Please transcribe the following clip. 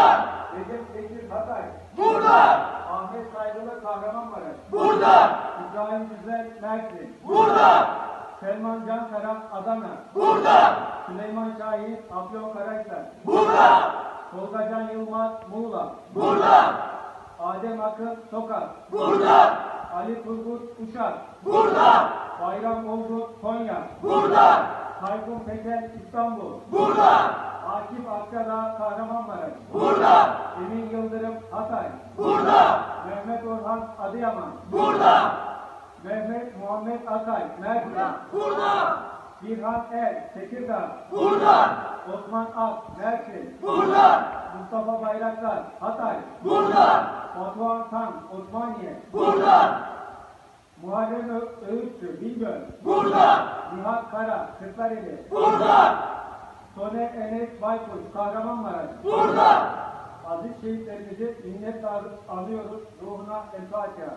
Burada. Recep Bekir Hatay, Burada. Ahmet Saygılı Kahramanmaraş, Burada. İbrahim Güzel Mersin, Burada. Selman Cankara Adana, Burada. Süleyman Şahin Afyonkarahisar, Burada. Tolgacan Yılmaz Muğla, Burada. Adem Akın Tokat, Burada. Ali Turgut Uşak, Burada. Bayram Olgun Konya, Burada. Tayfun Peker İstanbul, Burada. Akif Akkada Kahramanmaraş, Burada. Emin Yıldırım Hatay, Burada. Mehmet Orhan Adıyaman, Burada. Mehmet Muhammed Akay Mersin, Burada. Birhan Er Tekirdağ, Burada. Osman Ak Mersin, Burada. Mustafa Bayraktar Hatay, Burada. Batuhan Tan Osmaniye, Burada. Muharrem Ö- Öğütçü Bingöl, Burada. Nihat Kara Kırklareli, Burada. Soner Enes Baykuş Kahramanmaraş, Burada. Aziz şehitlerimizi minnetle anıyoruz ruhuna el Fatiha.